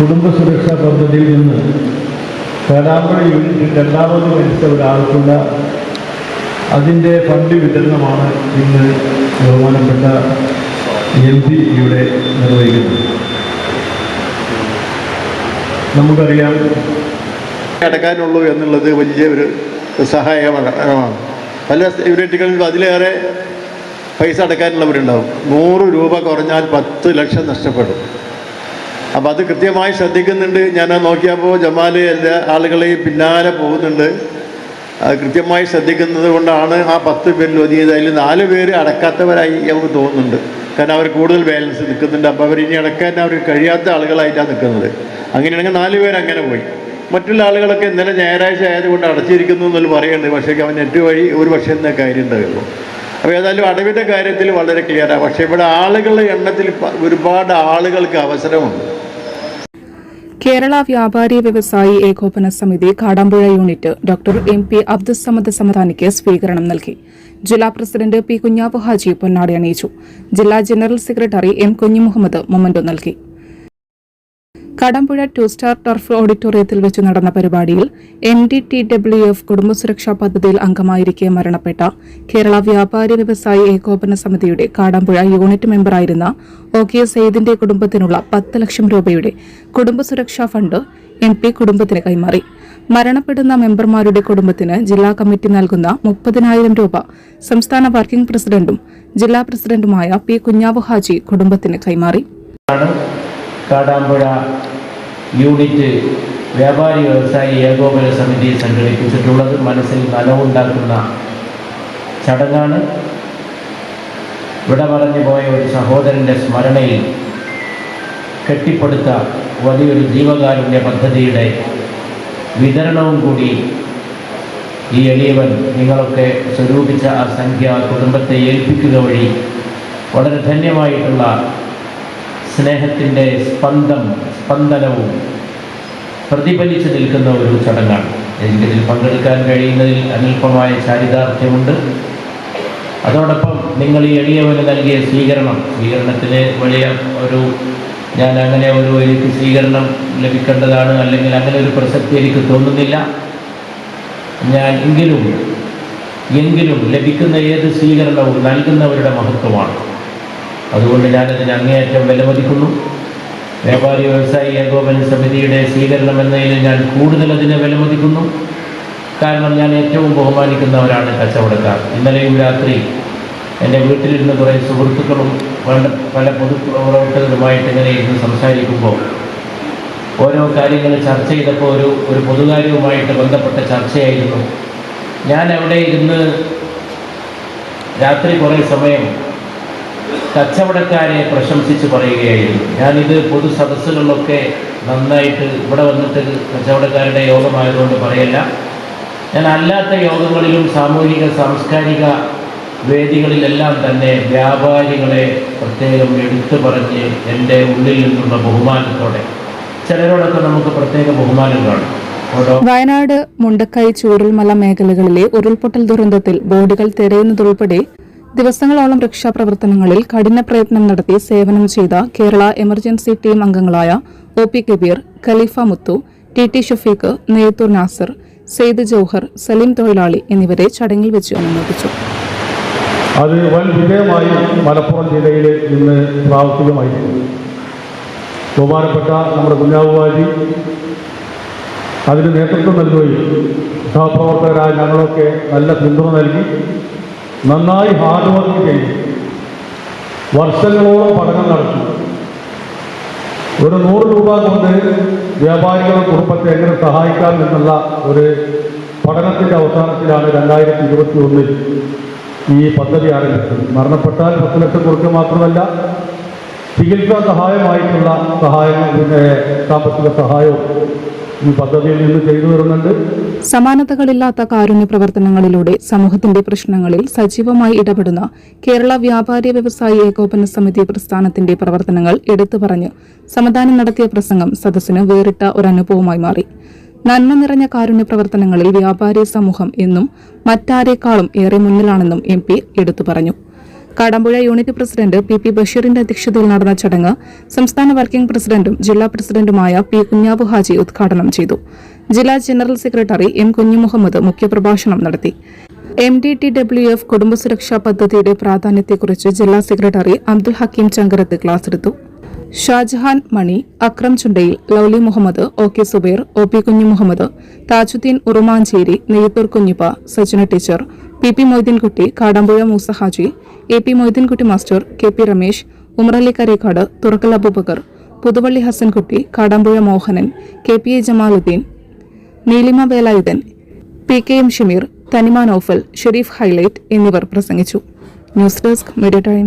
കുടുംബ സുരക്ഷാ പദ്ധതിയിൽ നിന്ന് കാടാമ്പുഴ യൂണിറ്റിൽ രണ്ടാമത് മരിച്ച ഒരാൾക്കുള്ള അതിന്റെ ഫണ്ട് വിതരണമാണ് ഇന്ന് ബഹുമാനപ്പെട്ട എം പി ഇവിടെ നിർവഹിക്കുന്നത്. നമുക്കറിയാം അടക്കാനുള്ളൂ എന്നുള്ളത് വലിയ ഒരു സഹായകമാണ് പല യൂണിറ്റുകളിലും അതിലേറെ പൈസ അടക്കാനുള്ളവരുണ്ടാവും. നൂറ് രൂപ കുറഞ്ഞാൽ പത്ത് ലക്ഷം നഷ്ടപ്പെടും. അപ്പോൾ അത് കൃത്യമായി ശ്രദ്ധിക്കുന്നുണ്ട്. ഞാൻ നോക്കിയപ്പോൾ ജമാൽ എല്ലാ ആളുകളെയും പിന്നാലെ പോകുന്നുണ്ട്. അത് കൃത്യമായി ശ്രദ്ധിക്കുന്നത് കൊണ്ടാണ് ആ പത്ത് പേരിൽ ഒതുങ്ങിയത്. അതിൽ നാല് പേര് അടക്കാത്തവരായി നമുക്ക് തോന്നുന്നുണ്ട്. കാരണം അവർ കൂടുതൽ ബാലൻസ് നിൽക്കുന്നുണ്ട്. അപ്പോൾ അവർ ഇനി അടക്കാൻ അവർ കഴിയാത്ത ആളുകളായിട്ടാണ് നിൽക്കുന്നത്. അങ്ങനെയാണെങ്കിൽ നാല് പേര് അങ്ങനെ പോയി. മറ്റുള്ള ആളുകളൊക്കെ ഇന്നലെ ഞായറാഴ്ച ആയതുകൊണ്ട് അടച്ചിരിക്കുന്നു എന്നുള്ളത് പറയുന്നുണ്ട്. പക്ഷേ അവൻ നെറ്റ് വഴി ഒരു പക്ഷേ എന്ന കാര്യം ഉണ്ടാകുള്ളൂ അപ്പോൾ ഏതായാലും അടവിന്റെ കാര്യത്തിൽ വളരെ ക്ലിയറാണ് പക്ഷേ ഇവിടെ ആളുകളുടെ എണ്ണത്തിൽ ഒരുപാട് ആളുകൾക്ക് അവസരമുണ്ട്. കേരള വ്യാപാരി വ്യവസായി ഏകോപന സമിതി Kadampuzha unit doctor M P Abdussamad സമദാനിക്ക് സ്വീകരണം നൽകി. ജില്ലാ പ്രസിഡന്റ് പി കുഞ്ഞാബു ഹാജി പൊന്നാടി അണിയിച്ചു. ജില്ലാ general secretary M Kunhumuhammed memento നൽകി. കടമ്പുഴ ടു സ്റ്റാർ ടർഫ് ഓഡിറ്റോറിയത്തിൽ വെച്ച് നടന്ന പരിപാടിയിൽ N D T W F കുടുംബസുരക്ഷാ പദ്ധതിയിൽ അംഗമായിരിക്കെ മരണപ്പെട്ട കേരള വ്യാപാരി വ്യവസായി ഏകോപന സമിതിയുടെ കടമ്പുഴ യൂണിറ്റ് മെമ്പറായിരുന്ന ഒ കെ സെയ്ദിന്റെ കുടുംബത്തിനുള്ള പത്ത് ലക്ഷം രൂപയുടെ കുടുംബസുരക്ഷാ ഫണ്ട് എം പി കുടുംബത്തിന് കൈമാറി. മരണപ്പെടുന്ന മെമ്പർമാരുടെ കുടുംബത്തിന് ജില്ലാ കമ്മിറ്റി നൽകുന്ന മുപ്പതിനായിരം രൂപ സംസ്ഥാന വർക്കിംഗ് പ്രസിഡന്റും ജില്ലാ പ്രസിഡന്റുമായ പി കുഞ്ഞാബു ഹാജി കുടുംബത്തിന് കൈമാറി. കാടാമ്പുഴ യൂണിറ്റ് വ്യാപാരി വ്യവസായി ഏകോപന സമിതി സംഘടിപ്പിച്ചിട്ടുള്ളത് മനസ്സിൽ നനവുണ്ടാക്കുന്ന ചടങ്ങാണ്. ഇവിടെ പറഞ്ഞു പോയ ഒരു സഹോദരന്റെ സ്മരണയിൽ കെട്ടിപ്പടുത്ത വലിയൊരു ജീവകാരുണ്യ പദ്ധതിയുടെ വിതരണവും കൂടി ഈ എളിയവൻ നിങ്ങളൊക്കെ സ്വരൂപിച്ച ആ സംഖ്യ കുടുംബത്തെ ഏൽപ്പിക്കുക വഴി വളരെ ധന്യമായിട്ടുള്ള സ്നേഹത്തിന്റെ സ്പന്ദം സ്പന്ദനവും പ്രതിഫലിച്ചു നിൽക്കുന്ന ഒരു ചടങ്ങാണ്. എനിക്കിതിൽ പങ്കെടുക്കാൻ കഴിയുന്നതിൽ അനൽപമായ ചാരിതാർത്ഥ്യമുണ്ട്. അതോടൊപ്പം നിങ്ങൾ ഈ എളിയവന് നൽകിയ സ്വീകരണം സ്വീകരണത്തിന് വലിയ ഒരു ഞാൻ അങ്ങനെ ഒരു എനിക്ക് സ്വീകരണം ലഭിക്കേണ്ടതാണ് അല്ലെങ്കിൽ അങ്ങനെ ഒരു പ്രസക്തി എനിക്ക് തോന്നുന്നില്ല. ഞാൻ എങ്കിലും എങ്കിലും ലഭിക്കുന്ന ഏത് സ്വീകരണവും നൽകുന്നവരുടെ മഹത്വമാണ്. അതുകൊണ്ട് ഞാനതിന് അങ്ങേയറ്റം വിലമതിക്കുന്നു. വ്യാപാരി വ്യവസായി ഏകോപന സമിതിയുടെ സ്വീകരണം എന്നതിൽ ഞാൻ കൂടുതൽ അതിനെ വിലമതിക്കുന്നു. കാരണം ഞാൻ ഏറ്റവും ബഹുമാനിക്കുന്നവരാണ് കച്ചവടക്കാർ. ഇന്നലെയും രാത്രി എന്റെ വീട്ടിലിരുന്ന് കുറേ സുഹൃത്തുക്കളും പല പല പൊതുപ്രവർത്തകരുമായിട്ട് ഇങ്ങനെ ഇരുന്ന് സംസാരിക്കുമ്പോൾ ഓരോ കാര്യങ്ങൾ ചർച്ച ചെയ്തപ്പോൾ ഒരു ഒരു പൊതുകാര്യവുമായിട്ട് ബന്ധപ്പെട്ട ചർച്ചയായിരുന്നു. ഞാൻ അവിടെ ഇരുന്ന് രാത്രി കുറേ സമയം കച്ചവടക്കാരെ പ്രശംസിച്ച് പറയുകയായിരുന്നു. ഞാനിത് പൊതു സദസ്സുകളിലൊക്കെ നന്നായിട്ട് ഇവിടെ വന്നിട്ട് കച്ചവടക്കാരുടെ യോഗമായതുകൊണ്ട് പറയല്ല. ഞാൻ അല്ലാത്ത യോഗങ്ങളിലും സാമൂഹിക സാംസ്കാരിക വേദികളിലെല്ലാം തന്നെ വ്യാപാരികളെ പ്രത്യേകം എടുത്തു പറഞ്ഞ് എന്റെ ഉള്ളിൽ നിന്നുള്ള ബഹുമാനത്തോടെ. ചിലരോടൊക്കെ നമുക്ക് പ്രത്യേക ബഹുമാനം കാണും. വയനാട് മുണ്ടക്കൈ ചൂരൽമല മേഖലകളിലെ ഉരുൾപൊട്ടൽ ദുരന്തത്തിൽ ബോർഡുകൾ തിരയുന്നതുൾപ്പെടെ ദിവസങ്ങളോളം രക്ഷാപ്രവർത്തനങ്ങളിൽ കഠിന പ്രയത്നം നടത്തി സേവനം ചെയ്ത കേരള എമർജൻസി ടീം അംഗങ്ങളായ O P Kabeer Khaleefa Muthu T T Shafeeq Neythur Nasar Saeed Jouhar Saleem തൊഴിലാളി എന്നിവരെ ചടങ്ങിൽ വെച്ച് അനുമോദിച്ചു. അത് വൻ വിജയമായി മലപ്പുറം ജില്ലയിൽ ഇന്ന് ബഹുമാനപ്പെട്ട നമ്മുടെ കുഞ്ഞാവുവാജി അതിന് നേതൃത്വം നൽകുകയും സഹപ്രവർത്തകരായ ഞങ്ങളൊക്കെ നല്ല പിന്തുണ നൽകി നന്നായി ഹാർഡ് വർക്ക് ചെയ്തു. വർഷങ്ങളോളം പഠനം നടത്തി. ഒരു നൂറ് രൂപ കൊണ്ട് വ്യാപാരികളുടെ കുടുംബത്തെ എങ്ങനെ സഹായിക്കാം എന്നുള്ള ഒരു പഠനത്തിന്റെ അവസാനത്തിലാണ് രണ്ടായിരത്തി ഇരുപത്തി ഒന്നിൽ ഈ പദ്ധതി ആരംഭിച്ചത്. മരണപ്പെട്ടാൽ പത്ത് ലക്ഷം കൊടുക്കുക മാത്രമല്ല ചികിത്സാ സഹായമായിട്ടുള്ള സഹായങ്ങൾ പിന്നെ സാമ്പത്തിക സഹായവും സമാനതകളില്ലാത്ത കാരുണ്യ പ്രവർത്തനങ്ങളിലൂടെ സമൂഹത്തിന്റെ പ്രശ്നങ്ങളിൽ സജീവമായി ഇടപെടുന്ന കേരള വ്യാപാരി വ്യവസായി ഏകോപന സമിതി പ്രസ്ഥാനത്തിന്റെ പ്രവർത്തനങ്ങൾ എടുത്തു പറഞ്ഞ് സമദാനം നടത്തിയ പ്രസംഗം സദസ്സിന് വേറിട്ട അനുഭവമായി മാറി. നന്മ നിറഞ്ഞ കാരുണ്യ പ്രവർത്തനങ്ങളിൽ വ്യാപാരി സമൂഹം എന്നും മറ്റാരേക്കാളും ഏറെ മുന്നിലാണെന്നും എം പി എടുത്തു പറഞ്ഞു. Kadampuzha unit president P P ബഷീറിന്റെ അധ്യക്ഷതയിൽ നടന്ന ചടങ്ങ് സംസ്ഥാന വർക്കിംഗ് പ്രസിഡന്റും ജില്ലാ പ്രസിഡന്റുമായ പി കുഞ്ഞാബു ഹാജി ഉദ്ഘാടനം ചെയ്തു. ജില്ലാ ജനറൽ സെക്രട്ടറി എം കുഞ്ഞുമുഹമ്മദ് മുഖ്യപ്രഭാഷണം നടത്തി. M D T W F കുടുംബസുരക്ഷാ പദ്ധതിയുടെ പ്രാധാന്യത്തെക്കുറിച്ച് ജില്ലാ സെക്രട്ടറി അബ്ദുൽ ഹക്കീം ചങ്കരത്ത് ക്ലാസ് എടുത്തു. Shajahan Mani Akram Chundayil Lovely Muhammed O K Zubair O P Kunhu Muhammed Thajudheen Urumancheri Neyyathur Kunhippa Sajana teacher P P Moideenkutty Kadampuzha Moosa Haji A P Moideenkutty master K P Ramesh Umarali Karekkad Thurakkal Abubakar Puthuvalli Hasankutty Kadampuzha Mohanan K P A Jamaluddeen Neelima Velayudhan P K M Shameer Thanima Noufal Shareef highlight എന്നിവർ പ്രസംഗിച്ചു. News desk media time.